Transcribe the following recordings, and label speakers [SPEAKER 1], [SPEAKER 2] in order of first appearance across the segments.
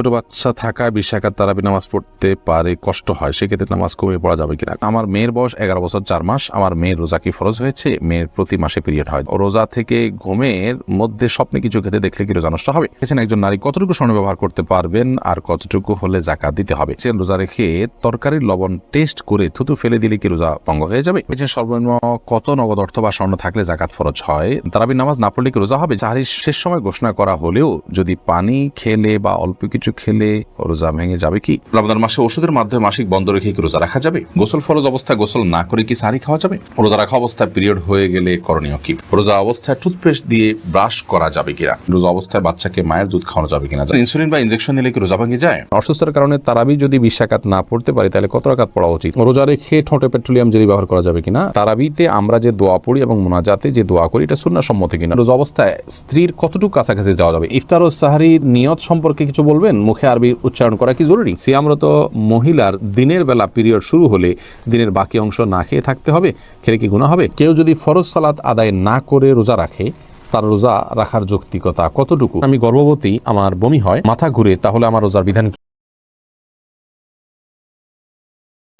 [SPEAKER 1] ছোট বাচ্চা থাকায় বিশ একাত তারাবি নামাজ পড়তে পারে কষ্ট হয়, সেক্ষেত্রে নামাজ কমিয়ে পড়া যাবে কিনা? আমার মেয়ের বয়স এগারো বছর, চার মাস। আমার মেয়ের রোজা কি ফরজ হয়েছে? মেয়ের প্রতি মাসে পিরিয়ড হয়। রোজা থেকে ঘুমের মধ্যে স্বপ্নে কিছু খেতে দেখলে কি রোজা নষ্ট হবে? একজন নারী কতটুকু স্বর্ণ ব্যবহার করতে পারবেন আর কতটুকু হলে জাকাত দিতে হবে? সে রোজা রেখে তরকারির লবণ টেস্ট করে থুতু ফেলে দিলে কি রোজা ভঙ্গ হয়ে যাবে? এছাড়া সর্বনিম্ন কত নগদ অর্থ বা স্বর্ণ থাকলে জাকাত ফরজ হয়? তারাবি নামাজ না পড়লে কি রোজা হবে? চাহারির শেষ সময় ঘোষণা করা হলেও যদি পানি খেলে বা অল্প কিছু খেলে রোজা ভেঙে যাবে কি? রমজান মাসে ওষুধের মাধ্যমে মাসিক বন্ধ রেখে কি রোজা রাখা যাবে? গোসল ফরজ অবস্থায় গোসল না করে কি সারি খাওয়া যাবে? রোজা রাখা অবস্থায় পিরিয়ড হয়ে গেলে করণীয় কি? রোজা অবস্থায় টুথপেস্ট দিয়ে ব্রাশ করা যাবে কিনা? রোজা অবস্থায় বাচ্চাকে মায়ের দুধ খাওয়ানো যাবে কিনা? ইনসুলিন বা ইনজেকশন নিলে কি রোজা ভেঙে যায়? অসুস্থতার কারণে তারাবি যদি বিশ একাত না পড়তে পারি তাহলে কত রাকাত পড়া উচিত? রোজা রেখে ঠোঁটে পেট্রোলিয়াম জেলি ব্যবহার করা যাবে কিনা? তারাবিতে আমরা যে দোয়া পড়ি এবং মোনাজাতে যে দোয়া করি এটা শূন্য সম্মতি কিনা? রোজা অবস্থায় স্ত্রীর কতটুকু কাছাকাছি যাওয়া যাবে? ইফতার ও সাহারির নিয়ত সম্পর্কে কিছু বলবেন? মুখে আরবি উচ্চারণ করা কি জরুরি? সিয়ামরত মহিলার দিনের বেলা পিরিয়ড শুরু হলে দিনের বাকি অংশ না খেয়ে থাকতে হবে? খেলে কি গুণা হবে? কেউ যদি ফরজ সালাত আদায় না করে রোজা রাখে, তার রোজা রাখার যৌক্তিকতা কতটুকু? আমি গর্ভবতী, আমার বমি হয়, মাথা ঘুরে, তাহলে আমার রোজার বিধান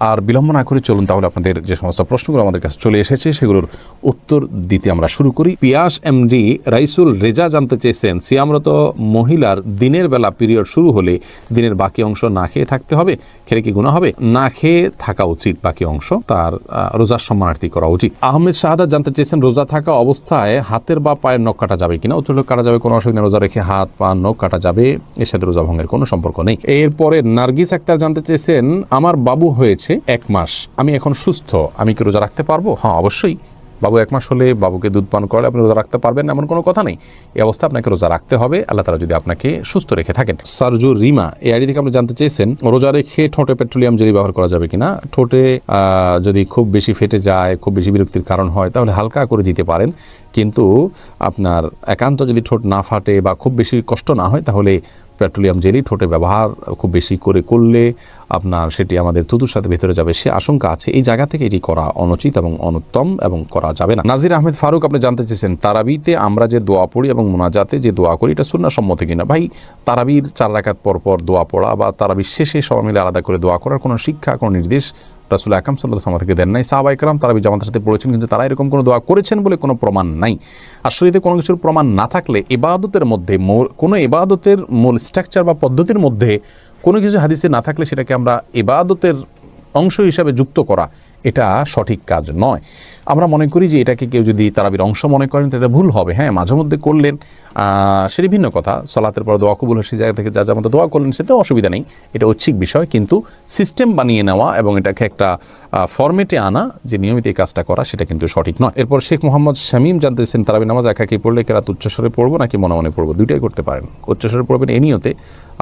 [SPEAKER 1] আর বিলম্ব না করে চলুন তাহলে আপনাদের যে সমস্ত প্রশ্নগুলো আমাদের কাছে চলে এসেছে, সেগুলোর উত্তর দিতে আমরা শুরু করি। পিয়াস এমডি রাইসুল রেজা জানতে চেয়েছেন, সিয়ামরত মহিলার দিনের বেলা পিরিয়ড শুরু হলে দিনের বাকি অংশ না খেয়ে থাকতে হবে, খেলে কি গুণা হবে? না খেয়ে থাকা উচিত, বাকি অংশ তার রোজার সম্মানার্থী করা উচিত। আহমেদ শাহাদাত জানতে চেয়েছেন, রোজা থাকা অবস্থায় হাতের বা পায়ের নখ কাটা যাবে কিনা? উত্তর কাটা যাবে, কোনো অসুবিধা। রোজা রেখে হাত, পা, নখ কাটা যাবে, এর সাথে রোজা ভঙ্গের কোনো সম্পর্ক নেই। এরপরে নার্গিস আক্তার জানতে চেয়েছেন, আমার বাবু হয়েছে এক মাস। আমি এখন সুস্থ। আমি কি রোজা রাখতে পারব? হ্যাঁ অবশ্যই। বাবু এক মাস হলে বাবুকে দুধ পান করলে আপনি রোজা রাখতে পারবেন এমন কোনো কথা নেই। এই অবস্থা আপনাকে রোজা রাখতে হবে। আল্লাহ তারা যদি আপনাকে সুস্থ রেখে থাকেন। সারজু রিমা, এই আইডি থেকে আপনি জানতে চেয়েছেন, রোজা রেখে ঠোঁটে পেট্রোলিয়াম জেলি ব্যবহার করা যাবে কিনা? ঠোঁটে যদি খুব বেশি ফেটে যায়, খুব বেশি বিরক্তির কারণ হয়, তাহলে হালকা করে দিতে পারেন। কিন্তু আপনার একান্ত যদি ঠোঁট না ফাটে বা খুব বেশি কষ্ট না হয়, তাহলে পেট্রোলিয়াম জেলি ঠোঁটে ব্যবহার খুব বেশি করে করলে আপনার সেটি আমাদের থুতুর সাথে ভেতরে যাবে, সে আশঙ্কা আছে। এই জায়গা থেকে এটি করা অনুচিত এবং অনুত্তম এবং করা যাবে না। নাজির আহমেদ ফারুক, আপনি জানতে চেয়েছেন, তারাবিতে আমরা যে দোয়া পড়ি এবং মোনাজাতে যে দোয়া করি, এটা শূন্য সম্মতি কিনা? ভাই, তারাবির চার রাকাত পর পর দোয়া পড়া বা তারাবির শেষে সবাই মিলে আলাদা করে দোয়া করার কোনো শিক্ষা, কোনো নির্দেশ রাসুল আকাম সাল্লাহ থেকে দেন নাই। সাহাবা ইকরাম তারা জামাতের সাথে পড়েছেন, কিন্তু তারা এরকম কোনো দোয়া করেছেন বলে কোনো প্রমাণ নাই। শরীরে কোনো কিছুর প্রমাণ না থাকলে এবাদতের মধ্যে কোনো এবাদতের মূল স্ট্রাকচার বা পদ্ধতির মধ্যে কোনো কিছু হাদিসে না থাকলে সেটাকে আমরা এবাদতের অংশ হিসাবে যুক্ত করা, এটা সঠিক কাজ নয়। আমরা মনে করি যে এটাকে কেউ যদি তারাবির অংশ মনে করেন তো এটা ভুল হবে। হ্যাঁ মাঝে মধ্যে করলেন সেটি ভিন্ন কথা। সলাতের পর দোয়া কবুল সেই জায়গা থেকে যা যা মতো দোয়া করলেন সেটাও অসুবিধা নেই। এটা ঐচ্ছিক বিষয়, কিন্তু সিস্টেম বানিয়ে নেওয়া এবং এটাকে একটা ফরম্যাটে আনা, যে নিয়মিত এই কাজটা করা, সেটা কিন্তু সঠিক নয়। এরপর শেখ মোহাম্মদ শামীম জানতেছেন, তারাবি নামাজ একাকি পড়লে কেরাত উচ্চস্বরে পড়ব নাকি মনে মনে পড়ব? দুইটাই করতে পারেন। উচ্চস্বরে পড়বেন এই নিয়তে।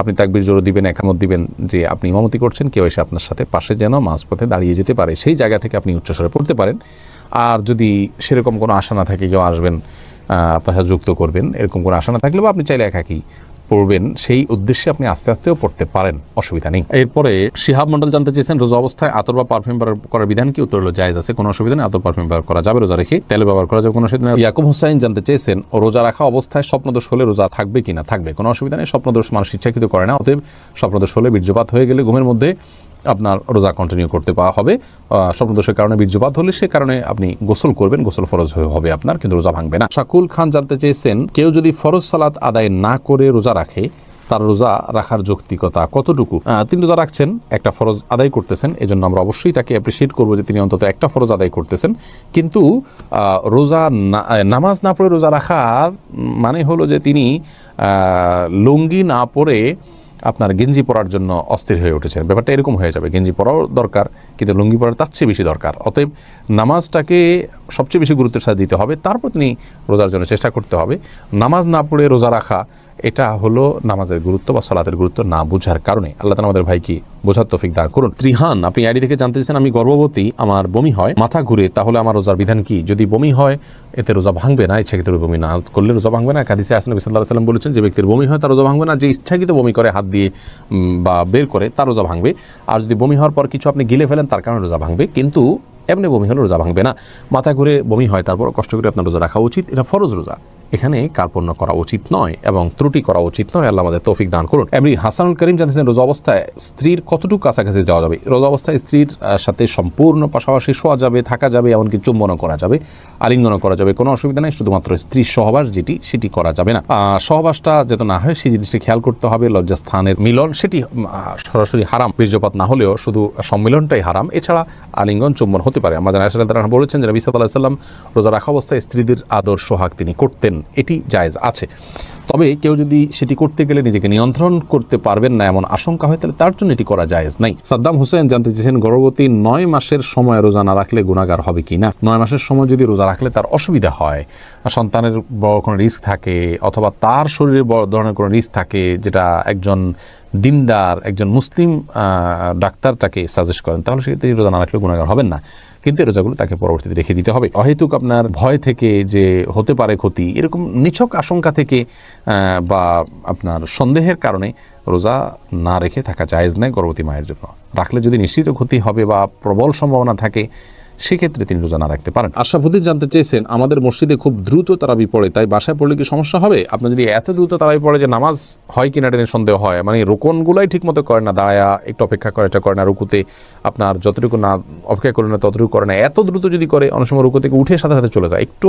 [SPEAKER 1] আপনি তাকবির জোর দিবেন, একামত দিবেন, যে আপনি ইমামতি করছেন, কেউ এসে আপনার সাথে পাশে যেন মাঝপথে দাঁড়িয়ে যেতে পারে। সেই জায়গা থেকে আপনি উচ্চস্বরে পড়তে পারেন। আর যদি সেরকম কোনো আশা না থাকে, কেউ আসবেন আপনার যুক্ত করবেন, এরকম কোনো আশা না থাকলে বা আপনি চাইলে একাকি পড়বেন। সেই উদ্দেশ্যে আপনি আস্তে আস্তেও পড়তে পারেন, অসুবিধা নেই। এরপরে শিহাব মন্ডল জানতে চেয়েছেন, রোজা অবস্থায় আতর বা পারফিউম ব্যবহার করার বিধান কি? উত্তর হলো, জায়েজ আছে, কোনো অসুবিধা নেই, আতর পারফিউম ব্যবহার করা যাবে, রোজা রেখে তেল ব্যবহার করা যাবে, কোনো অসুবিধা নেই। ইয়াকুব হোসাইন জানতে চেয়েছেন, রোজা রাখা অবস্থায় স্বপ্নদোষ হলে রোজা থাকবে কিনা? থাকবে, কোনো অসুবিধা নেই, স্বপ্নদোষ মানুষ ইচ্ছাকৃত করে না, অতএব স্বপ্নদোষ হলে বীর্যপাত হয়ে গেলে ঘুমের মধ্যে আপনার রোজা কন্টিনিউ করতে পাওয়া হবে। স্বপ্নদোষের কারণে বীর্যপাত হলে সে কারণে আপনি গোসল করবেন, গোসল ফরজ হয়ে হবে আপনার, কিন্তু রোজা ভাঙবে না। শাকুল খান জানতে চেয়েছেন, কেউ যদি ফরজ সালাত আদায় না করে রোজা রাখে, তার রোজা রাখার যৌক্তিকতা কতটুকু? তিনি রোজা রাখছেন, একটা ফরজ আদায় করতেছেন, এজন্য আমরা অবশ্যই তাকে অ্যাপ্রিসিয়েট করব যে তিনি অন্তত একটা ফরজ আদায় করতেছেন। কিন্তু রোজা নামাজ না পড়ে রোজা রাখার মানে হলো যে তিনি লুঙ্গি না পরে আপনার গেঞ্জি পরার জন্য অস্থির হয়ে উঠেছেন। ব্যাপারটা এরকম হয়ে যাবে। গেঞ্জি পরাও দরকার, কিন্তু লুঙ্গি পরার তার চেয়ে বেশি দরকার। অতএব নামাজটাকে সবচেয়ে বেশি গুরুত্বের সাথে দিতে হবে। তারপর তিনি রোজার জন্য চেষ্টা করতে হবে। নামাজ না পড়ে রোজা রাখা এটা হলো নামাজের গুরুত্ব বা সালাতের গুরুত্ব না বোঝার কারণে। আল্লাহ তালা আমাদের ভাইকে বোঝার তৌফিক দান করুন। ত্রিহান, আপনি আইডি থেকে জানতে চাইছেন আমি গর্ভবতী, আমার বমি হয়, মাথা ঘুরে, তাহলে আমার রোজার বিধান কি? যদি বমি হয়, এতে রোজা ভাঙবে না ইচ্ছাকৃত বমি না করলে রোজা ভাঙবে না। কাদিসে আসেন সাল্লাহ সাল্লাম বলেছেন, যে ব্যক্তির বমি হয়, তার রোজা ভাঙবে না, যে ইচ্ছাকৃত বমি করে, হাত দিয়ে বা বের করে, তার রোজা ভাঙবে। আর যদি বমি হওয়ার পর কিছু আপনি গিলে ফেলেন, তার কারণে রোজা ভাঙবে। কিন্তু এমনি বমি হলে রোজা ভাঙবে না। মাথা ঘুরে বমি হয় তারপর কষ্ট করে আপনার রোজা রাখা উচিত। এটা ফরজ রোজা। এখানে কার্পণ্য করা উচিত নয় এবং ত্রুটি করা উচিত নয়। আল্লাহ আমাদের তৌফিক দান করুন। এমনি হাসানুল করিম জানতেছেন রোজা অবস্থায় স্ত্রীর কতটুকু কাছাকাছি যাওয়া যাবে? রোজা অবস্থায় স্ত্রীর সাথে সম্পূর্ণ পাশাপাশি শোয়া যাবে, থাকা যাবে, এমনকি চুম্বনও করা যাবে, আলিঙ্গনও করা যাবে। কোনো অসুবিধা নেই, শুধুমাত্র স্ত্রীর সহবাস যেটি, সেটি করা যাবে না। সহবাসটা যাতে না হয়, সেই জিনিসটি খেয়াল করতে হবে। লজ্জাস্থানের মিলন, সেটি সরাসরি হারাম। বীর্যপাত না হলেও শুধু সম্মিলনটাই হারাম। এছাড়া আলিঙ্গন, চুম্বন হতে পারে। আমাদের বলেছেন যে সাল্লাহ সাল্লাম রোজা রাখা অবস্থায় স্ত্রীদের আদর, সোহাগ তিনি করতেন এটি জায়েজ আছে। তবে কেউ যদি সেটি করতে গেলে নিজেকে নিয়ন্ত্রণ করতে পারবেন না এমন আশঙ্কা হয়, তাহলে তার জন্য এটি করা জায়েজ নাই। সাদ্দাম হোসেন জানতে চেয়েছেন, গর্ভবতী নয় মাসের সময় রোজা না রাখলে গুণাগার হবে কি না? নয় মাসের সময় যদি রোজা রাখলে তার অসুবিধা হয়। সন্তানের বড় কোনো রিস্ক থাকে, অথবা তার শরীরে বড় ধরনের কোনো রিস্ক থাকে, যেটা একজন দিনদার, একজন মুসলিম ডাক্তার তাকে সাজেস্ট করেন, তাহলে সেক্ষেত্রে রোজা না রাখলে গুণাগার হবেন না। কিন্তু এই রোজাগুলো তাকে পরবর্তীতে রেখে দিতে হবে। অহেতুক আপনার ভয় থেকে যে হতে পারে ক্ষতি, এরকম নিছক আশঙ্কা থেকে বা আপনার সন্দেহের কারণে রোজা না রেখে থাকা জায়েজ নেয় গর্ভবতী মায়ের জন্য। রাখলে যদি নিশ্চিত ক্ষতি হবে বা প্রবল সম্ভাবনা থাকে সেক্ষেত্রে তিনি রোজা না রাখতে পারেন। আশরাফুদ্দিন জানতে চেয়েছেন, আমাদের মসজিদে খুব দ্রুত তারাবি পড়ে, তাই বাসায় পড়লে কি সমস্যা হবে? আপনার যদি এত দ্রুত তারাবি পড়ে যে নামাজ হয় কিনা টেনে সন্দেহ হয় মানে রোকনগুলাই ঠিক মতো করে না, দাঁড়ায়া, একটু অপেক্ষা করে, এটা করে না, রুকুতে আপনার যতটুকু না অপেক্ষা করে না, ততটুকু করে না, এত দ্রুত যদি করে, অনেক সময় রুকু থেকে উঠে সাথে সাথে চলে যায় একটু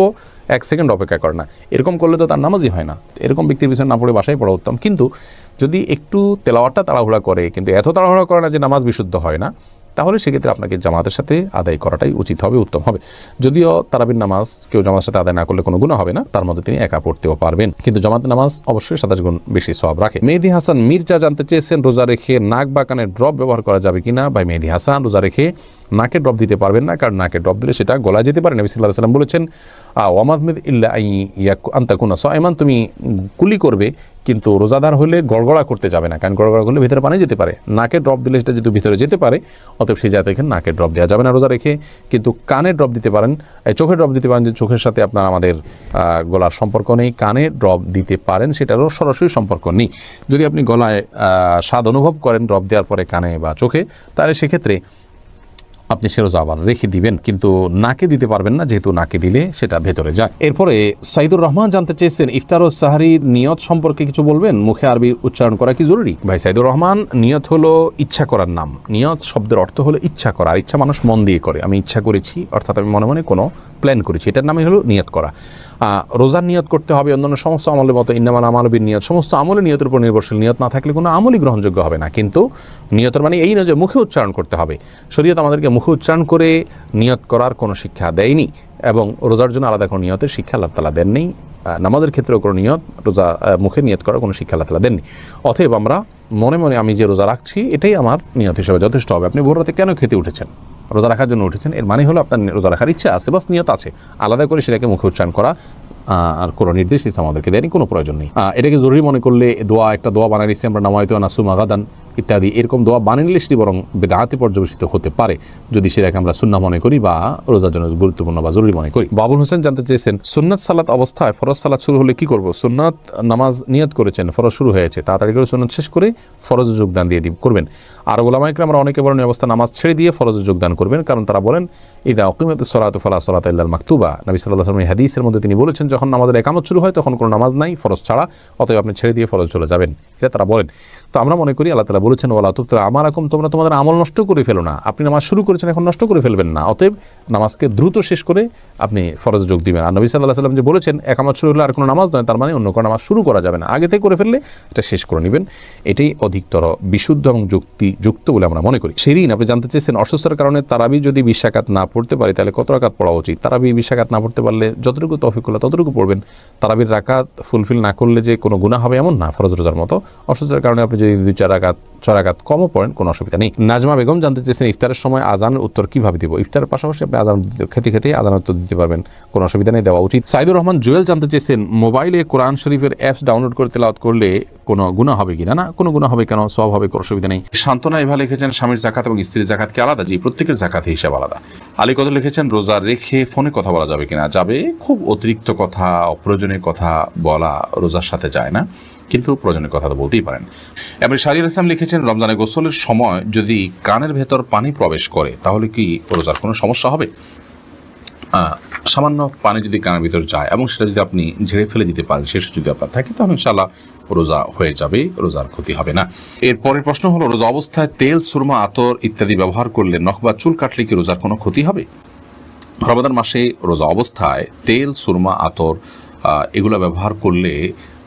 [SPEAKER 1] এক সেকেন্ড অপেক্ষা করে না। এরকম করলে তো তার নামাজই হয় না। এরকম ব্যক্তির পিছনে না পড়ে বাসায় পড়া উত্তম। কিন্তু যদি একটু তেলাওয়াতটা তাড়াহুড়া করে, কিন্তু এত তাড়াহুড়া করে না যে নামাজ বিশুদ্ধ হয় না তাহলে সেক্ষেত্রে আপনাকে জামাতের সাথে আদায় করাটাই উচিত হবে, উত্তম হবে। যদিও তারাবির নামাজ কেউ জামাতের সাথে আদায় না করলে কোনো গুণ হবে না, তার মধ্যে তিনি একা পড়তেও পারবেন। কিন্তু জামাতের নামাজ অবশ্যই সাতাশ গুণ বেশি সব রাখে। মেহেদি হাসান মির্জা জানতে চেয়েছেন, রোজা রেখে নাক বা কানের ড্রপ ব্যবহার করা যাবে কিনা? বা মেহেদি হাসান, রোজা রেখে নাকে ড্রপ দিতে পারবেন না, কারণ নাকে ড্রপ দিলে সেটা গলা যেতে পারে। নবী সাল্লাহ সাল্লাম বলেছেন ওয়ামাদমেদ ইল্লা আই ইয়াক আন্তাকুনা সয়মান তুমি কুলি করবে, কিন্তু রোজাদার হলে গড়গড়া করতে যাবে না, কারণ গড়গড়া করলে ভিতরে পানি যেতে পারে। নাকে ড্রপ দিলে সেটা যেহেতু ভিতরে যেতে পারে, অতএব সেই জায়গাতে এখানে নাকে ড্রপ দেওয়া যাবে না রোজা রেখে, কিন্তু কানে ড্রপ দিতে পারেন চোখে ড্রপ দিতে পারেন, যে চোখের সাথে আপনার আমাদের গলার সম্পর্ক নেই, কানে ড্রপ দিতে পারেন, সেটারও সরাসরি সম্পর্ক নেই। যদি আপনি গলায় স্বাদ অনুভব করেন ড্রপ দেওয়ার পরে কানে বা চোখে, তাহলে সেক্ষেত্রে আপনি সে রোজা আবার রেখে দিবেন, কিন্তু নাকে দিতে পারবেন না, যেহেতু নাকে দিলে সেটা ভেতরে যায়। এরপরে সাইদুর রহমান জানতে চেয়েছেন, ইফতার ও সাহারির নিয়ত সম্পর্কে কিছু বলবেন? মুখে আরবি উচ্চারণ করা কি জরুরি? ভাই সাইদুর রহমান, নিয়ত হলো ইচ্ছা করার নাম। নিয়ত শব্দের অর্থ হলো ইচ্ছা করা, আর ইচ্ছা মানুষ মন দিয়ে করে। আমি ইচ্ছা করেছি, অর্থাৎ আমি মনে মনে কোনো প্ল্যান করেছি। এটার নামই হলো নিয়ত করা। রোজার নিয়ত করতে হবে অন্যান্য সমস্ত আমলের মতো। ইন্নামান আমালবির নিয়ত। সমস্ত আমলে নিয়তের উপর নির্ভরশীল। নিয়ত না থাকলে কোনো আমলই গ্রহণযোগ্য হবে না। কিন্তু নিয়তের মানে এই নয় যে মুখে উচ্চারণ করতে হবে। শরীয়ত আমাদেরকে মুখে উচ্চারণ করে নিয়ত করার কোনো শিক্ষা দেয়নি এবং রোজার জন্য আলাদা কোনো নিয়তের শিক্ষা আল্লাহ তালা দেননি নামাজের ক্ষেত্রেও কোনো নিয়ত, রোজা মুখে নিয়ত করার কোনো শিক্ষা আল্লাহ তালা দেননি। অতএব আমরা মনে মনে আমি যে রোজা রাখছি, এটাই আমার নিয়ত হিসেবে যথেষ্ট হবে। আপনি ভোর রাতে কেন খেতে উঠেছেন? রোজা রাখার জন্য উঠেছেন, এর মানে হলো আপনার রোজা রাখার ইচ্ছা আছে, বাস নিয়ত আছে। আলাদা করে সেটাকে মুখে উচ্চারণ করা আর কোনো নির্দেশ ইসলাম আমাদেরকে দেয়নি, কোনো প্রয়োজন নেই। এটাকে জরুরি মনে করলে দোয়া, একটা দোয়া বানিয়ে নিচ্ছি আমরা, নামায়তো নাসুম আগাদান ইত্যাদি। এরকম দোয়া বানিয়ে নিলে সেটি বরং বেদাহাতে পর্যবেসিত হতে পারে। যদি সেটাকে আমরা সুন্না মনে করি বা রোজার জন্য গুরুত্বপূর্ণ বা জরুরি মনে করি। বাবুল হোসেন জানতে চেয়েছেন, সুন্নাত সালাত অবস্থায় ফরজ সালাত শুরু হলে কি করব? সুন্নাত নামাজ নিয়ত করেছেন, ফরজ শুরু হয়েছে, তাড়াতাড়ি করে সুন্নাত শেষ করে ফরজ যোগদান দিয়ে দিব, করবেন। আর ওলামাইকরা আমরা অনেকে বলেন অবস্থা নামাজ ছেড়ে দিয়ে ফরজে যোগদান করবেন। কারণ তারা বলেন, ইদা অকিমত সলাত ফালা সলাত ইল্লাল মাকতুবা নবী সাল্লাহ এই হাদিসের মধ্যে তিনি বলেছেন, যখন নামাজের একামত শুরু হয়, তখন কোনো নামাজ নাই, ফরজ ছাড়া, অতএব আপনি ছেড়ে দিয়ে ফরজ চলে যাবেন। এটা তারা বলেন। তো আমরা মনে করি, আল্লাহ তালা বলেছেন ওলা তুপ্তরা আমার রকম তোমরা তোমাদের আমল নষ্ট করে ফেলো না। আপনি নামাজ শুরু করেছেন, এখন নষ্ট করে ফেলবেন না। অতএব নামাজকে দ্রুত শেষ করে আপনি ফরজ যোগ দিবেন। আর নবী সাল্লাহ সাল্লাম যে বলেছেন, একামত শুরু হলে আর কোনো নামাজ নয়, তার মানে অন্য কোনো নামাজ শুরু করা যাবে না। আগে থেকে করে ফেললে এটা শেষ করে নেবেন। এটাই অধিকতর বিশুদ্ধ এবং যুক্তি যুক্ত বলে আমরা মনে করি। সেদিন আপনি জানতে চেয়েছেন, অসুস্থতার কারণে তারাবি যদি বিশ্বাখাত না পড়তে পারে, তাহলে কত রাকাত পড়া উচিত? তারাবি বিশ্বাকাত না পড়তে পারলে যতটুকু তফিক করলে ততটুকু পড়বেন। তারাবির রাকাত ফুলফিল না করলে যে কোনো গুণা হবে এমন না, ফরজ রোজার মতো। অসুস্থতার কারণে আপনি যদি দুই চার রাকাত রাকাত কমও পড়েন, কোনো অসুবিধা নেই। নাজমা বেগম জানতে চেয়েছেন, ইফতারের সময় আজানের উত্তর কীভাবে দিব? ইফতারের পাশাপাশি আপনি আজান খেতে খেতে আজান উত্তর দিতে পারবেন, কোনো অসুবিধা নেই, দেওয়া উচিত। সাইদুর রহমান জুয়েল জানতে চেয়েছেন, মোবাইলে কোরআন শরীফের অ্যাপস ডাউনলোড করে তেলাওয়াত করলে কোনো গুণা হবে কিনা? না, কোনো গুণা হবে কেন? সব হবে, কোনো অসুবিধা নেই। শান্তনা এভাবে লিখেছেন, স্বামীর জাকাত এবং স্ত্রীর জাকাত কি আলাদা? জি, প্রত্যেকের জাকাত হিসাব আলাদা। আলী কত লিখেছেন, রোজা রেখে ফোনে কথা বলা যাবে কিনা? যাবে, খুব অতিরিক্ত কথা, অপ্রয়োজনীয় কথা বলা রোজার সাথে যায় না। কিন্তু প্রয়োজনীয় কথা তো বলতেই পারেন। এবার শারির ইসলাম লিখেছেন রমজানে গোসলের সময় যদি কানের ভেতর পানি প্রবেশ করে, তাহলে কি রোজার কোনো সমস্যা হবে? সামান্য পানি যদি কানের ভিতর যায় এবং সেটা যদি আপনি ঝেড়ে ফেলে দিতে পারেন শেষ যদি আপনার থাকে, তাহলে ইনশাল্লাহ রোজা হয়ে যাবে, রোজার ক্ষতি হবে না। এর পরের প্রশ্ন হলো, রোজা অবস্থায় তেল, সুরমা, আতর ইত্যাদি ব্যবহার করলে নখ বা চুল কাটলে কি রোজার কোনো ক্ষতি হবে? রমাদান মাসে রোজা অবস্থায় তেল, সুরমা, আতর এগুলো ব্যবহার করলে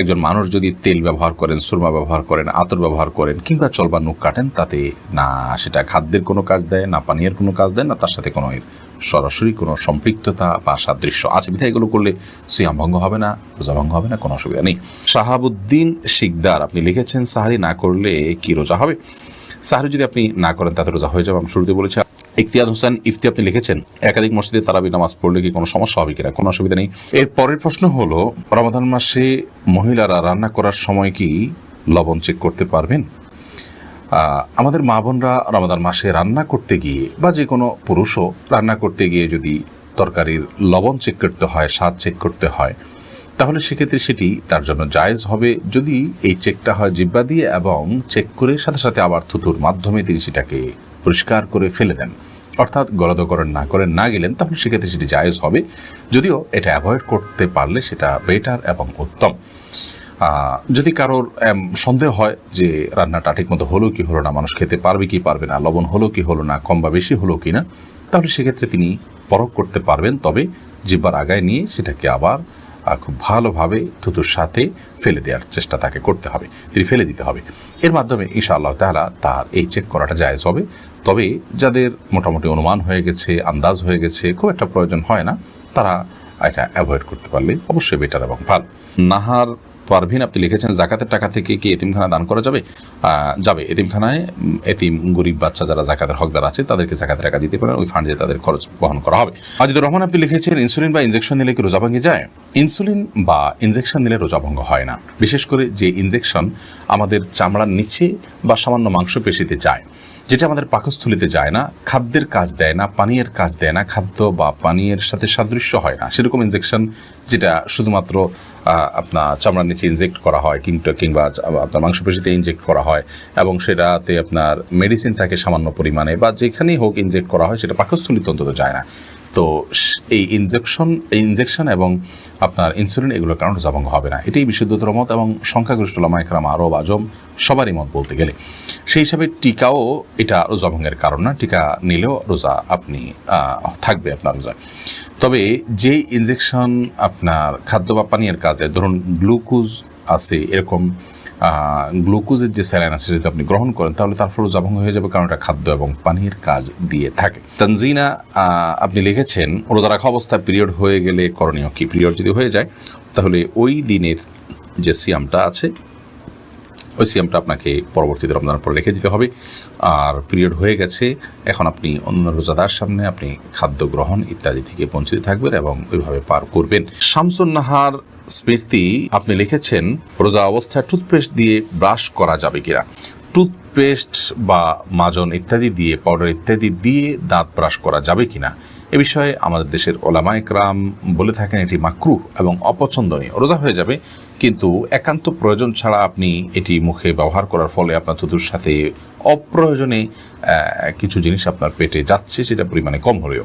[SPEAKER 1] একজন মানুষ যদি তেল ব্যবহার করেন, সুরমা ব্যবহার করেন, আতর ব্যবহার করেন, কিংবা চলবা নুক কাটেন, তাতে না সেটা খাদ্যের কোনো কাজ দেয়, না পানীয়ের কোনো কাজ দেয়, না তার সাথে কোনো সরাসরি কোনো সম্পৃক্ততা বা সাদৃশ্য আছে। বিধায় এগুলো করলে সিয়াম ভঙ্গ হবে না, রোজা ভঙ্গ হবে না, কোনো অসুবিধা নেই। শাহাবুদ্দিন শিকদার, আপনি লিখেছেন, সাহারি না করলে কি রোজা হবে? সাহারি যদি আপনি না করেন, তাতে রোজা হয়ে যাবে, আমি শুরুতে বলেছি। ইফতিয়াদ হোসেন ইফতি আপনি লিখেছেন, একাধিক মসজিদে তারাবি নামাজ পড়লে কি কোনো সমস্যা হবে কিনা? কোনো অসুবিধা নেই। এর পরের প্রশ্ন হলো রমাদান মাসে মহিলারা রান্না করার সময় কি লবণ চেক করতে পারবেন? আমাদের মা বোনরা রমাদান মাসে রান্না করতে গিয়ে বা যে কোনো পুরুষও রান্না করতে গিয়ে যদি তরকারির লবণ চেক করতে হয়, স্বাদ চেক করতে হয়, তাহলে সেক্ষেত্রে সেটি তার জন্য জায়েজ হবে। যদি এই চেকটা হয় জিব্বা দিয়ে এবং চেক করে সাথে সাথে আবার থুতুর মাধ্যমে তিনি সেটাকে পরিষ্কার করে ফেলে দেন। অর্থাৎ গলদ করেন না করেন না গেলেন, তাহলে সেক্ষেত্রে সেটি জায়েজ হবে। যদিও এটা অ্যাভয়েড করতে পারলে সেটা বেটার এবং উত্তম। যদি কারোর সন্দেহ হয় যে রান্নাটা ঠিক মতো হলো কি হলো না, মানুষ খেতে পারবে কি পারবে না, লবণ হলো কি হলো না, কম বা বেশি হলো কি না তাহলে সেক্ষেত্রে তিনি পরখ করতে পারবেন। তবে জিব্বার আগায় নিয়ে সেটাকে আবার খুব ভালোভাবে থুতুর সাথে ফেলে দেওয়ার চেষ্টা তাকে করতে হবে। তিনি ফেলে দিতে হবে। এর মাধ্যমে ঈশা আল্লাহ তাআলা তার এই চেক করাটা জায়েজ হবে। তবে যাদের মোটামুটি অনুমান হয়ে গেছে, আন্দাজ হয়ে গেছে, খুব একটা প্রয়োজন হয় না, তারা এটা অ্যাভয়েড করতে পারলে অবশ্যই বেটার এবং ভালো। নাহার পারভিন, আপনি লিখেছেন, জাকাতের টাকা থেকে কি এতিমখানা দান করা যাবে? যাবে। এতিমখানায় এতিম, গরিব বাচ্চা যারা জাকাতের হকদার আছে, তাদেরকে জাকাতের টাকা দিতে পারেন, ওই ফান্ড দিয়ে তাদের খরচ বহন করা হবে। আজিদুর রহমান, আপনি লিখেছেন, ইনসুলিন বা ইনজেকশন নিলে কি রোজা ভেঙে যায়? ইনসুলিন বা ইনজেকশন নিলে রোজা ভঙ্গ হয় না। বিশেষ করে যে ইনজেকশন আমাদের চামড়ার নিচে বা সামান্য মাংসপেশিতে যায়। যেটা আমাদের পাকস্থলিতে যায় না, খাদ্যের কাজ দেয় না, পানীয়ের কাজ দেয় না, খাদ্য বা পানীয়ের সাথে সাদৃশ্য হয় না। সেরকম ইনজেকশন যেটা শুধুমাত্র আপনার চামড়ার নিচে ইনজেক্ট করা হয় কিংবা কিংবা আপনার মাংসপেশিতে ইনজেক্ট করা হয়, এবং সেটাতে আপনার মেডিসিন থাকে সামান্য পরিমাণে, বা যেখানেই হোক ইনজেক্ট করা হয়, সেটা পাকস্থলিতে অন্তত যায় না। তো এই ইনজেকশন ইনজেকশন এবং আপনার ইনসুলিন এগুলোর কারণে জবঙ্গ হবে না। এটাই বিশুদ্ধতর মত এবং সংখ্যাগরিষ্ঠ লামাইকরাম আরব আজম সবারই মত বলতে গেলে। সেই হিসাবে টিকাও এটা রোজাভঙ্গের কারণ না, টিকা নিলেও রোজা আপনি থাকবে আপনার রোজা তবে যে ইনজেকশন আপনার খাদ্য বা পানীয়ের কাজে, ধরুন গ্লুকোজ আছে এরকম গ্লুকোজের যে স্যালাইন আছে যদি আপনি গ্রহণ করেন, তাহলে তার ফলে রোজাভঙ্গ হয়ে যাবে, কারণ এটা খাদ্য এবং পানির কাজ দিয়ে থাকে। তানজিনা আপনি লিখেছেন, রোজা রাখা অবস্থা পিরিয়ড হয়ে গেলে করণীয় কি? পিরিয়ড যদি হয়ে যায়, তাহলে ওই দিনের যে সিয়ামটা আছে ওই সিয়ামটা আপনাকে পরবর্তীতে রমজানের পরে রেখে দিতে হবে। আর পিরিয়ড হয়ে গেছে, এখন আপনি অন্য রোজাদার সামনে আপনি খাদ্য গ্রহণ ইত্যাদি থেকে বঞ্চিত থাকবেন এবং ওইভাবে পার করবেন। শামসুন নাহার স্মৃতি আপনি লিখেছেন, রোজা অবস্থায় টুথপেস্ট দিয়ে ব্রাশ করা যাবে কিনা? টুথপেস্ট বা মাজন ইত্যাদি দিয়ে, পাউডার ইত্যাদি দিয়ে দাঁত ব্রাশ করা যাবে কিনা? এ বিষয়ে আমাদের দেশের ওলামাইকরাম বলে থাকেন, এটি মাকরু এবং অপছন্দনীয়। রোজা হয়ে যাবে কিন্তু একান্ত প্রয়োজন ছাড়া আপনি এটি মুখে ব্যবহার করার ফলে আপনার থুতুর সাথে অপ্রয়োজনে কিছু জিনিস আপনার পেটে যাচ্ছে, সেটা পরিমাণে কম হলেও।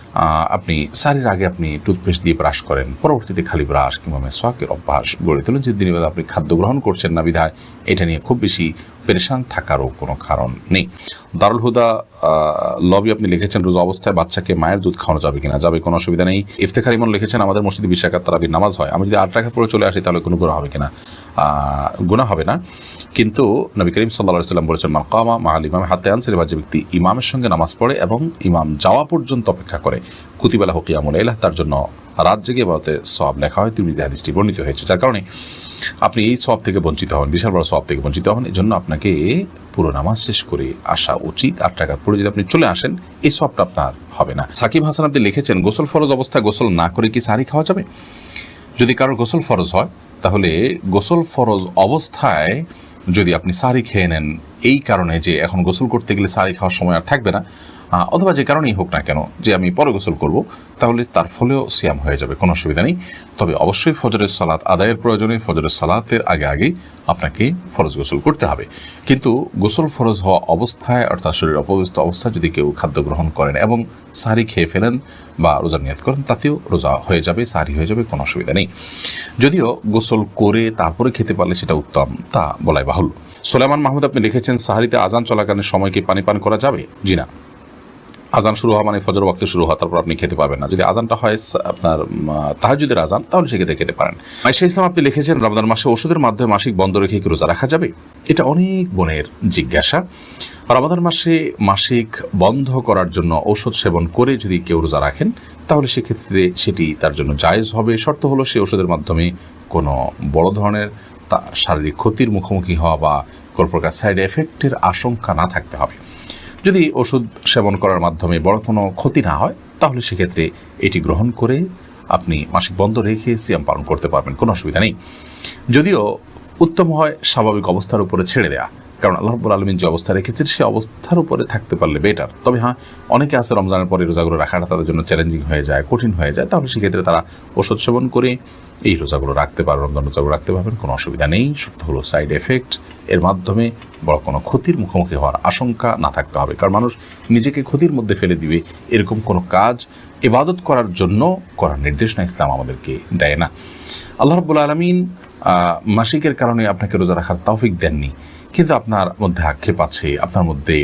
[SPEAKER 1] আপনি সারির আগে আপনি টুথপেস্ট দিয়ে ব্রাশ করেন, পরবর্তীতে খালি ব্রাশ কিংবা মেসওয়াকের অভ্যাস গড়ে তোলেন। যে দিনের আপনি খাদ্য গ্রহণ করছেন না বিধায়, এটা নিয়ে খুব বেশি পেরেশান থাকারও কোনো কারণ নেই। দারুল হুদা লবি আপনি লিখেছেন, রোজা অবস্থায় বাচ্চাকে মায়ের দুধ খাওয়ানো যাবে কিনা? যাবে, কোনো অসুবিধা নেই। ইফতেখার ইমন লিখেছেন, আমাদের মসজিদে বিশ তারাবির নামাজ হয়। আমি যদি আট টাকা পরে চলে আসি, তাহলে কোনো গুণা হবে কিনা? গুণা হবে না। কিন্তু নবী করিম সাল্লা সাল্লাম বলেছেন মাকামা মা আল ইমাম হাতে আনসির বা যে ব্যক্তি ইমামের সঙ্গে নামাজ পড়ে এবং ইমাম যাওয়া পর্যন্ত অপেক্ষা করে। কুতিবেলা হকিয়ামুল এলাহ তার জন্য রাত জেগে বাতে সব লেখা হয়। তিনি হাদিসটি বর্ণিত হয়েছে, যার কারণে আপনি এই সব থেকে বঞ্চিত হন বিশাল বড় সব থেকে বঞ্চিত হন এই জন্য আপনাকে পুরো নামাজ শেষ করে আসা উচিত। আট টাকা পড়ে যদি আপনি চলে আসেন, এই সবটা আপনার হবে না। সাকিব হাসান আপনি লিখেছেন, গোসল ফরজ অবস্থায় গোসল না করে কি সারি খাওয়া যাবে? যদি কারোর গোসল ফরজ হয়, তাহলে গোসল ফরজ অবস্থায় যদি আপনি সারি খেয়ে নেন, এই কারণে যে এখন গোসল করতে গেলে সারি খাওয়ার সময় আর থাকবে না। অথবা যে কারণেই হোক না কেন যে আমি পরে গোসল করব, তাহলে তার ফলেও সিয়াম হয়ে যাবে, কোনো অসুবিধা নেই। তবে অবশ্যই ফজরের সালাত আদায়ের প্রয়োজনে ফজরের সালাতের আগে আগে আপনাকে ফরজ গোসল করতে হবে। কিন্তু গোসল ফরজ হওয়া অবস্থায়, অর্থাৎ শরীর অপবিত্র অবস্থায় যদি কেউ খাদ্য গ্রহণ করেন এবং সারি খেয়ে ফেলেন বা রোজা নিয়ত করেন, তাতেও রোজা হয়ে যাবে সারি হয়ে যাবে, কোনো অসুবিধা নেই। যদিও গোসল করে তারপরে খেতে পারলে সেটা উত্তম, তা বলাই বাহুল্য। সোলেমান মাহমুদ, আপনি লিখেছেন, সাহারিতে আজান চলাকালীন সময় কি পানি পান করা যাবে? জি না। আজান শুরু হওয়া মানে ফজর ওয়াক্তে শুরু হওয়া, তারপর আপনি খেতে পারবেন না। যদি আজানটা হয় আপনার তাহাজুদের আজান, তাহলে সেক্ষেত্রে খেতে পারেন। মাইশা ইসলাম আপনি লিখেছেন, রমজান মাসে ওষুধের মাধ্যমে মাসিক বন্ধ রেখে কি রোজা রাখা যাবে? এটা অনেক বোনের জিজ্ঞাসা। রমাদান মাসে মাসিক বন্ধ করার জন্য ঔষধ সেবন করে যদি কেউ রোজা রাখেন, তাহলে সেক্ষেত্রে সেটি তার জন্য জায়েজ হবে। শর্ত হলো সে ওষুধের মাধ্যমে কোনো বড় ধরনের শারীরিক ক্ষতির মুখোমুখি হওয়া বা কোনো প্রকার সাইড এফেক্টের আশঙ্কা না থাকতে হবে। যদি ওষুধ সেবন করার মাধ্যমে বড় কোনো ক্ষতি না হয়, তাহলে সেক্ষেত্রে এটি গ্রহণ করে আপনি মাসিক বন্ধ রেখে সিয়াম পালন করতে পারবেন, কোনো অসুবিধা নেই। যদিও উত্তম হয় স্বাভাবিক অবস্থার উপরে ছেড়ে দেয়া, কারণ আল্লাহ রব্বুল আলমিন যে অবস্থা রেখেছেন, সে অবস্থার উপরে থাকতে পারলে বেটার তবে হ্যাঁ অনেকে আছে রমজানের পরে রোজাগুলো রাখাটা তাদের জন্য চ্যালেঞ্জিং হয়ে যায়, কঠিন হয়ে যায়, তাহলে সেক্ষেত্রে তারা ওষুধ সেবন করে এই রোজাগুলো রাখতে পারে, রমজান রোজাগুলো রাখতে পারবেন, কোনো অসুবিধা নেই। সত্য হলো সাইড এফেক্ট এর মাধ্যমে বড় কোনো ক্ষতির মুখোমুখি হওয়ার আশঙ্কা না থাকতে হবে। কারণ মানুষ নিজেকে ক্ষতির মধ্যে ফেলে দিবে, এরকম কোনো কাজ এবাদত করার জন্য করার নির্দেশনা ইসলাম আমাদেরকে দেয় না। আল্লাহ রব্বুল আলমিন মাসিকের কারণে আপনাকে রোজা রাখার তৌফিক দেননি। কিন্তু আপনার মধ্যে আক্ষেপ আছে, আপনার মধ্যে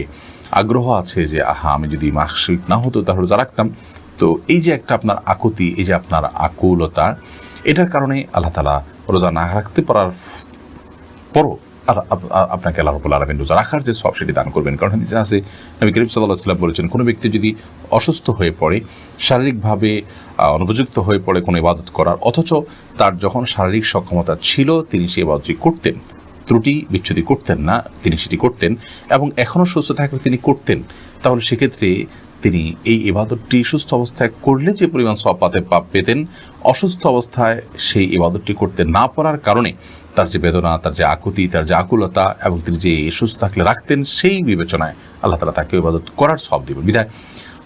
[SPEAKER 1] আগ্রহ আছে যে, আহা, আমি যদি মাসিক না হতো তাহলে রোজা রাখতাম। তো এই যে একটা আপনার আকুতি, এই যে আপনার আকুলতা এটার কারণে আল্লাহ তালা রোজা না রাখতে পারার পরও আপনাকে আল্লাহ রবুল আলমিন রোজা রাখার যে সব সেটি দান করবেন। কারণ হাদিসে আছে, নবী করিম সাল্লাহ সাল্লাম বলেছেন, কোনো ব্যক্তি যদি অসুস্থ হয়ে পড়ে, শারীরিকভাবে অনুপযুক্ত হয়ে পড়ে কোনো ইবাদত করার, অথচ তার যখন শারীরিক সক্ষমতা ছিল, তিনি সেই ইবাদতটি করতেন। ত্রুটি বিচ্ছুতি করতেন না, তিনি সেটি করতেন এবং এখনও সুস্থ থাকলে তিনি করতেন। তাহলে সেক্ষেত্রে তিনি এই ইবাদতটি সুস্থ অবস্থায় করলে যে পরিমাণ সব পাতে পাপ পেতেন, অসুস্থ অবস্থায় সেই ইবাদতটি করতে না পারার কারণে তার যে বেদনা, তার যে আকুতি, তার যে আকুলতা এবং তিনি যে সুস্থ থাকলে রাখতেন সেই বিবেচনায় আল্লাহ তালা তাকে ইবাদত করার সব দিবেন। বিধায়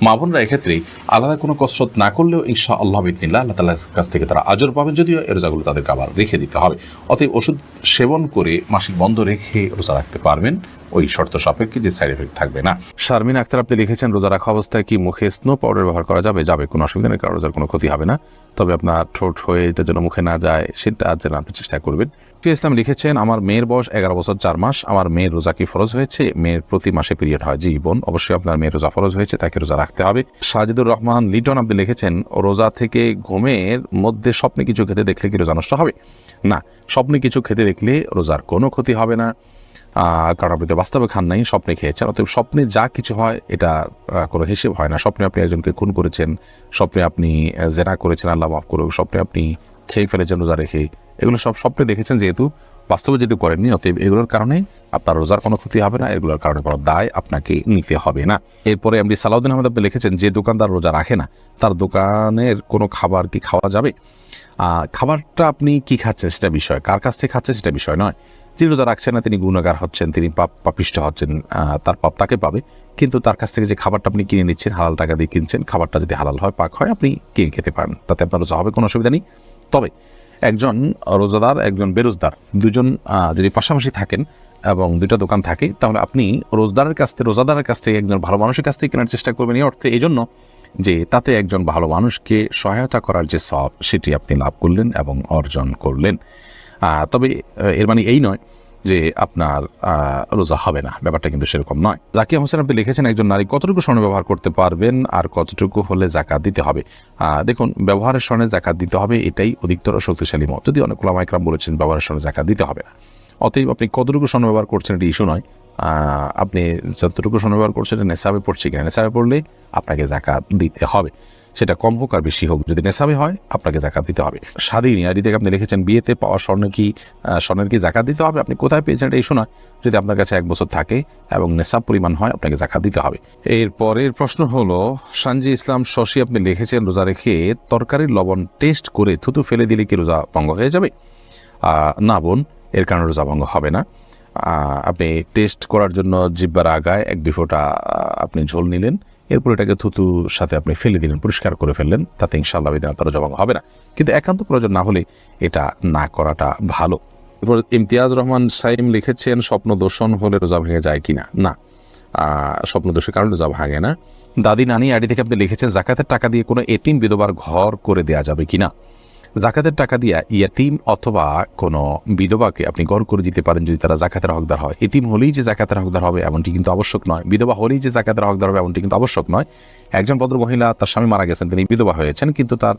[SPEAKER 1] মা বোনরা, এক্ষেত্রে আলাদা কোনো কসরত না করলেও ইনশা আল্লাহ বিদিনিল্লাহ আল্লাহ তালার কাছ থেকে তারা আজর পাবেন, যদিও এ রোজাগুলো তাদেরকে আবার রেখে দিতে হবে। অতএব ওষুধ সেবন করে মাসিক বন্ধ রেখে রোজা রাখতে পারবেন। ওই শর্ত সাপেক্ষে যে সাইড এফেক্ট থাকবে না। শারমিন আক্তার, আপনি লিখেছেন, রোজা রাখা অবস্থায় কি মুখে স্নো পাউডার ব্যবহার করা যাবে? যাবে, কোনো অসুবিধা নেই, কারণ রোজার কোনো ক্ষতি হবে না। তবে আপনার ঠোঁট হয়ে এটা যেন মুখে না যায়, সেটা যেন আপনি চেষ্টা করবেন। ফি ইসলাম লিখেছেন, আমার মেয়ের বয়স এগারো বছর চার মাস, আমার মেয়ের রোজা কি ফরজ হয়েছে? মেয়ের প্রতি মাসে পিরিয়ড হয় জীবন। অবশ্যই আপনার মেয়ের রোজা ফরজ হয়েছে, তাকে রোজা রাখতে হবে। সাজিদুর রহমান, লিটন, আপনি লিখেছেন, রোজা থেকে ঘুমের মধ্যে স্বপ্নে কিছু খেতে দেখলে কি রোজা নষ্ট হবে? না, স্বপ্নে কিছু খেতে দেখলে রোজার কোনো ক্ষতি হবে না। কারণ আপনি তো বাস্তবে খান নাই, স্বপ্নে খেয়েছেন, অতএব স্বপ্নে যা কিছু হয়, এটা কোনো হিসেব হয় না। স্বপ্নে আপনি একজনকে খুন করেছেন, স্বপ্নে আপনি জেনা করেছেন, আল্লাহ মাফ করুক, স্বপ্নে আপনি খেয়ে ফেলেছেন রোজা রেখে। এগুলো সব স্বপ্নে দেখেছেন যেহেতু বাস্তবে যেহেতু করেননি, অতএব এগুলোর কারণে আপনার রোজার কোনো ক্ষতি হবে না, এগুলোর কারণে কোনো দায় আপনাকে নিতে হবে না। এরপরে এমডি সালাউদ্দিন আহমেদ, আপনি লিখেছেন, যে দোকানদার রোজা রাখে না, তার দোকানের কোনো খাবার কি খাওয়া যাবে? খাবারটা আপনি কি খাচ্ছেন সেটা বিষয়, কার কাছ থেকে খাচ্ছেন সেটা বিষয় নয়। যিনি রোজা রাখছেন না, তিনি গুণাগার হচ্ছেন, তিনি পাপ পাপিষ্ট হচ্ছেন তার পাপ তাকে পাবে। কিন্তু তার কাছ থেকে যে খাবারটা আপনি কিনে নিচ্ছেন, হালাল টাকা দিয়ে কিনছেন, খাবারটা যদি হালাল হয়, পাক হয়, আপনি কিনে খেতে পারেন। তাতে আপনার রোজা হবে, কোনো অসুবিধা নেই। তবে একজন রোজাদার, একজন বেরোজদার, দুজন যদি পাশাপাশি থাকেন এবং দুইটা দোকান থাকে, তাহলে আপনি রোজদারের কাছ থেকে, রোজাদারের কাছ থেকে, একজন ভালো মানুষের কাছ থেকে কেনার চেষ্টা করবেন। এই অর্থে, এই জন্য যে তাতে একজন ভালো মানুষকে সহায়তা করার যে সব, সেটি আপনি লাভ করলেন এবং অর্জন করলেন। তবে এর মানে এই নয় যে আপনার রোজা হবে না। ব্যাপারটা কিন্তু সেরকম নয়। জাকিয়া হোসেন আপনি লিখেছেন একজন নারী কতটুকু স্বর্ণ ব্যবহার করতে পারবেন আর কতটুকু হলে জাকাত দিতে হবে? দেখুন, ব্যবহারের স্বর্ণে জাকাত দিতে হবে এটাই অধিকতর শক্তিশালী মত। যদি অনেক ওলামাইকরাম বলেছেন ব্যবহারের স্বর্ণে জাকাত দিতে হবে না। অতএব আপনি কতটুকু স্বর্ণ ব্যবহার করছেন এটা ইস্যু নয়। আপনি যতটুকু স্বর্ণ ব্যবহার করছেন এটা নেশাবে পড়ছে কিনা? নেশাবে পড়লে আপনাকে জাকাত দিতে হবে। সেটা কম হোক আর বেশি হোক। যদি নেশাবে হয়, আপনাকে জাকাত দিতে হবে। স্বাধীন আদি থেকে আপনি লিখেছেন, বিয়েতে পাওয়া স্বর্ণ কি স্বর্ণের কি জাকাত দিতে হবে? আপনি কোথায় পেয়েছেন এটা ইস্যু নয় যদি আপনার কাছে এক বছর থাকে এবং নেশাব পরিমাণ হয়, আপনাকে জাকাত দিতে হবে। এর পরের প্রশ্ন হলো, সানজি ইসলাম শশী আপনি লিখেছেন, রোজা রেখে তরকারির লবণ টেস্ট করে থুতু ফেলে দিলে কি রোজা ভঙ্গ হয়ে যাবে? না বোন, এর কারণে রোজা ভঙ্গ হবে না। আপনি টেস্ট করার জন্য জিব্বার আগায় এক দুই ফোঁটা আপনি ঝোল নিলেন। এরপর এটাকে থুতু সাথে আপনি ফেলে দিলেন, পরিষ্কার করে ফেললেন, তাতে ইনশাল্লাহ বিধান তারা জমা হবে না। কিন্তু একান্ত প্রয়োজন না হলে এটা না করাটা ভালো। এরপর ইমতিয়াজ রহমান সাইম লিখেছেন, স্বপ্ন দোষণ হলে রোজা ভেঙে যায় কিনা? না। স্বপ্ন দোষের কারণে রোজা ভাঙে না। দাদি নানি আইডি থেকে আপনি লিখেছেন, জাকাতের টাকা দিয়ে কোনো এটিম বিধবার ঘর করে দেয়া যাবে কিনা? জাকাতের টাকা দিয়া ইয়াতিম অথবা কোনো বিধবাকে আপনি গড় করে দিতে পারেন যদি তারা জাকাতের হকদার হয়। এতিম হলেই যে জাকাতের হকদার হবে এমনটি কিন্তু আবশ্যক নয়। বিধবা হলেই যে জাকাতের হকদার হবে এমনটি কিন্তু আবশ্যক নয়। একজন ভদ্র মহিলা, তার স্বামী মারা গেছেন, তিনি বিধবা হয়েছেন, কিন্তু তার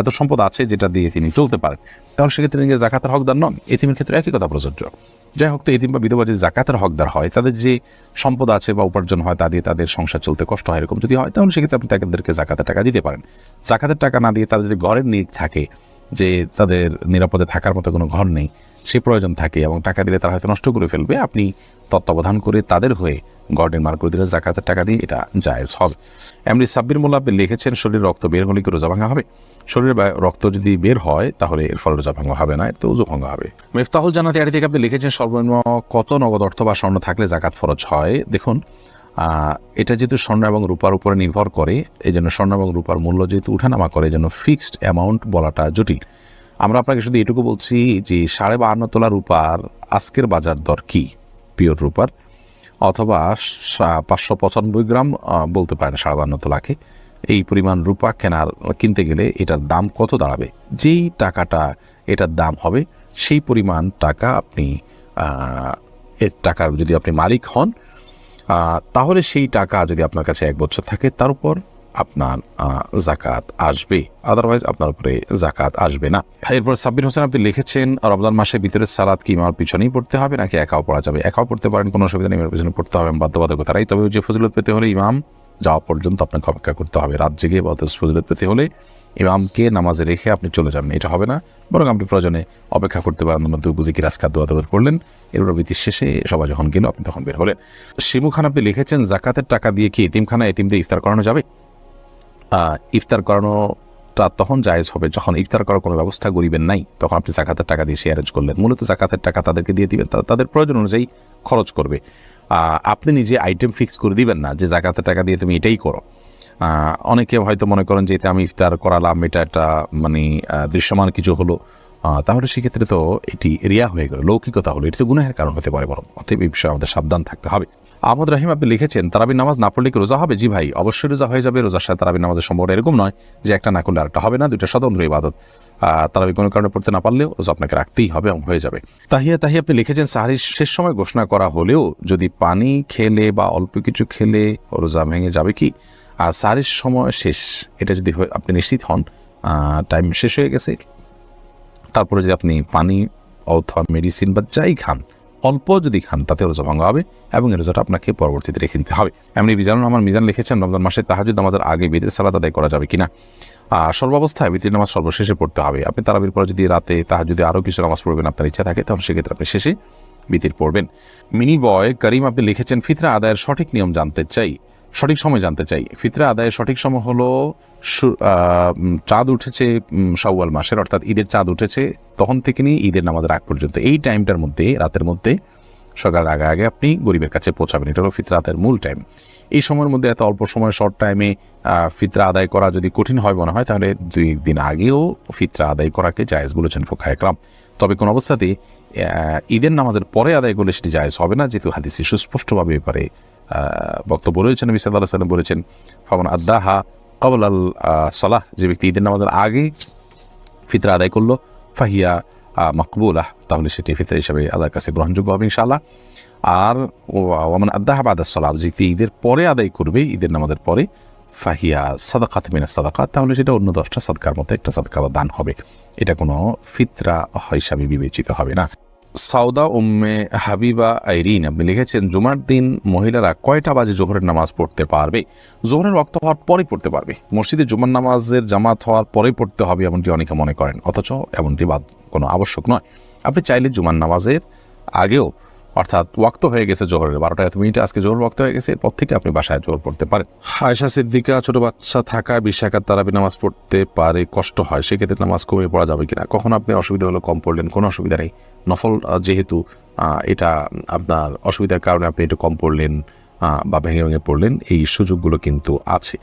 [SPEAKER 1] এত সম্পদ আছে যেটা দিয়ে তিনি চলতে পারেন। তাহলে সেক্ষেত্রে তিনি জাকাতের হকদার নন। এতিমের ক্ষেত্রে একই কথা প্রযোজ্য। যাই হোক তো এতিম বা বিধবা যদি জাকাতের হকদার হয়, তাদের যে সম্পদ আছে বা উপার্জন হয় তা দিয়ে তাদের সংসার চলতে কষ্ট হয় এরকম যদি হয়, তাহলে সেক্ষেত্রে আপনি তাদেরকে জাকাতের টাকা দিতে পারেন। জাকাতের টাকা না দিয়ে তাদের যদি ঘরের নিট থাকে, যে তাদের নিরাপদে থাকার মতো কোনো ঘর নেই, সে প্রয়োজন থাকে এবং টাকা দিলে তারা হয়তো নষ্ট করে ফেলবে, আপনি তত্ত্বাবধান করে তাদের হয়ে ঘর নির্মাণ করে দিলে জাকাতের টাকা দিয়ে এটা জায়েজ হবে। এমনি সাব্বির মোল্লা লিখেছেন, শরীরে রক্ত বের হলে কি রোজা ভাঙা হবে? শরীরে রক্ত যদি বের হয়, তাহলে এর ফলে রোজা ভাঙা হবে না এতে উজু ভাঙা হবে। মেফতাহুল জানাতে আড়ি থেকে আপনি লিখেছেন, সর্বনিম্ন কত নগদ অর্থ বা স্বর্ণ থাকলে জাকাত ফরজ হয়? দেখুন এটা যেহেতু স্বর্ণ এবং রূপার উপরে নির্ভর করে এই জন্য স্বর্ণ এবং রূপার মূল্য যেহেতু উঠানামা করে এই জন্য ফিক্সড অ্যামাউন্ট বলাটা জটিল। আমরা আপনাকে শুধু এটুকু বলছি যে, সাড়ে বাহান্ন তোলা রূপার আজকের বাজার দর কি? পিওর রূপার, অথবা পাঁচশো পঁচানব্বই গ্রাম বলতে পারেন সাড়ে বাহান্ন তোলাকে। এই পরিমাণ রূপা কেনার কিনতে গেলে এটার দাম কত দাঁড়াবে? যেই টাকাটা এটার দাম হবে, সেই পরিমাণ টাকা আপনি এর টাকার যদি আপনি মালিক হন তাহলে সেই টাকা যদি আপনার কাছে এক বছর থাকে, তার উপর আপনার জাকাত আসবে। আদারওয়াইজ আপনার উপরে জাকাত আসবে না। এরপর সাব্বির হোসেন আপনি লিখেছেন, রমজান মাসের ভিতরে সালাদ কি ইমার পিছনেই পড়তে হবে, নাকি একাও পড়া যাবে? একাও পড়তে পারেন, কোনো অসুবিধা নেই পিছনে পড়তে হবে বাধ্যবাধকতা তারাই তবে যে ফজিলত পেতে হলে ইমাম যাওয়া পর্যন্ত আপনাকে অপেক্ষা করতে হবে। রাত জেগে বা ফজিলত পেতে হলে ইমামকে নামাজে রেখে আপনি চলে যাবেন এটা হবে না। বরং আপনি প্রয়োজনে অপেক্ষা করতে পারেন। মধ্যে বুঝে কি রাজকাত দোয়া দোয়া করলেন। এরপর বৃত্তির শেষে সবাই যখন গেল, আপনি তখন বের হলেন। শিমু খান, আপনি লিখেছেন, জাকাতের টাকা দিয়ে কি এতিমখানা এতিমদের ইফতার করানো যাবে? ইফতার করানোটা তখন জায়েজ হবে। যখন ইফতার করার কোনো ব্যবস্থা গরিবের নাই, তখন আপনি জাকাতের টাকা দিয়ে সে অ্যারেঞ্জ করলেন। মূলত জাকাতের টাকা তাদেরকে দিয়ে দিবেন। তাদের প্রয়োজন অনুযায়ী খরচ করবে। আপনি নিজে আইটেম ফিক্স করে দিবেন না যে জাকাতের টাকা দিয়ে তুমি এটাই করো। অনেকে হয়তো মনে করেন যে এটা আমি ইফতার করালাম, এটা একটা মানে দৃশ্যমান কিছু হলো। তাহলে সেক্ষেত্রে তো এটি রিয়া হয়ে গেল, লৌকিকতা হলো। এটি তো গুনাহের কারণ হতে পারে বরং। অতএব এই বিষয়ে আমাদের সাবধান থাকতে হবে। আহমদ রাহিম, আপনি লিখেছেন, তারাবির নামাজ না পড়লে কি রোজা হবে? জি ভাই, অবশ্যই রোজা হয়ে যাবে। রোজার সাথে তারাবির নামাজের সম্ভবটা এরকম নয় যে একটা না করলে আরেকটা হবে না, দুইটা স্বতন্ত্র ইবাদত। তারাবি কোনো কারণে পড়তে না পারলেও রোজা আপনাকে রাখতেই হবে এবং হয়ে যাবে। তাহিয়া তাহিয়া, আপনি লিখেছেন সাহারির শেষ সময় ঘোষণা করা হলেও যদি পানি খেলে বা অল্প কিছু খেলে রোজা ভেঙে যাবে কি? আর সাহারির সময় শেষ, এটা যদি আপনি নিশ্চিত হন টাইম শেষ হয়ে গেছে। তারপরে যদি আপনি পানি, অথবা মেডিসিন বা যাই খান, অল্প যদি খান তাতে রোজা ভাঙা হবে এবং এই রোজাটা আপনাকে পরবর্তীতে রেখে দিতে হবে। এমনি মিজানুর রহমান মিজান লিখেছেন, রমজান মাসে তাহাজুদ নামাজের আগে বেদের সালাদ আদায় করা যাবে কিনা? আহ, সর্বাবস্থায় বিতির নামাজ সর্বশেষে পড়তে হবে। আপনি তারাবির পরে যদি রাতে তাহার যদি আরও কিছু নামাজ পড়বেন আপনার ইচ্ছা থাকে তাহলে সেক্ষেত্রে আপনি শেষে বিতির পড়বেন। মিনি বয় করিম আপনি লিখেছেন ফিতরা আদায়ের সঠিক নিয়ম জানতে চাই সঠিক সময় জানতে চাই। ফিতরা আদায়ের সঠিক সময় হলো চাঁদ উঠেছে উম, মাসের অর্থাৎ ঈদের চাঁদ উঠেছে তখন থেকে নিয়ে ঈদের নামাজের আগ পর্যন্ত। এই টাইমটার মধ্যে রাতের মধ্যে সকালের আগে আগে আপনি গরিবের কাছে পৌঁছাবেন। এটা হলো ফিতরা আদায়ের মূল টাইম। এই সময়ের মধ্যে এত অল্প সময় শর্ট টাইমে ফিতরা আদায় করা যদি কঠিন হয় মনে হয় তাহলে দুই দিন আগেও ফিতরা আদায় করাকে জায়েজ বলেছেন ফোকা একরাম। তবে কোন অবস্থাতে ঈদের নামাজের পরে আদায় করলে সেটি জায়েজ হবে না যেহেতু হাদিসে সুস্পষ্টভাবে ব্যাপারে বক্তব্য রয়েছেন নবী সাল্লাহ সাল্লাম বলেছেন ফামান আদাহা কবল আল সালাহ যে ব্যক্তি ঈদের নামাজের আগে ফিতরা আদায় করল ফাহিয়া আহ, তাহলে সেটি ফিতরা হিসাবে আল্লাহর কাছে গ্রহণযোগ্য হবে ইনশাআল্লাহ। আর ওমান আদাহা বাদ সালাম যে ঈদের পরে আদায় করবে, ঈদের নামাজের পরে, ফাহিয়া সাদাকাত মিনা সাদাকাত, তাহলে সেটা অন্য দশটা সাদকার মতো একটা সাদকা বা দান হবে। এটা কোনো ফিতরা হিসাবে বিবেচিত হবে না। সাউদা উম্মে হাবিবা আইরিন, আপনি লিখেছেন, জুমার দিন মহিলারা কয়টা বাজে জোহরের নামাজ পড়তে পারবে? জোহরের রক্ত হওয়ার পরেই পড়তে পারবে। মসজিদে জুমার নামাজের জামাত হওয়ার পরেই পড়তে হবে, এমনটি অনেকে মনে করেন। অথচ এমনটি বাদ কোনো আবশ্যক নয়। আপনি চাইলে জুমার নামাজের আগেও অর্থাৎ ওয়াক্ত হয়ে গেছে জোহরের বারোটা এত মিনিটে আজকে জোহর ওয়াক্ত হয়ে গেছে, এরপর থেকে আপনি বাসায় জোহর পড়তে পারেন। আয়সা সিদ্দিকা, ছোট বাচ্চা থাকা, বিশাখার তারাবি নামাজ পড়তে পারে, কষ্ট হয়, সেক্ষেত্রে নামাজ কমিয়ে পড়া যাবে কিনা? কখন আপনি অসুবিধা হলো, কম পড়লেন, কোনো অসুবিধা নেই। নফল যেহেতু এটা আপনার অসুবিধার কারণে আপনি একটু কম পড়লেন বা ভেঙে ভেঙে পড়লেন, এই সুযোগগুলো কিন্তু আছে।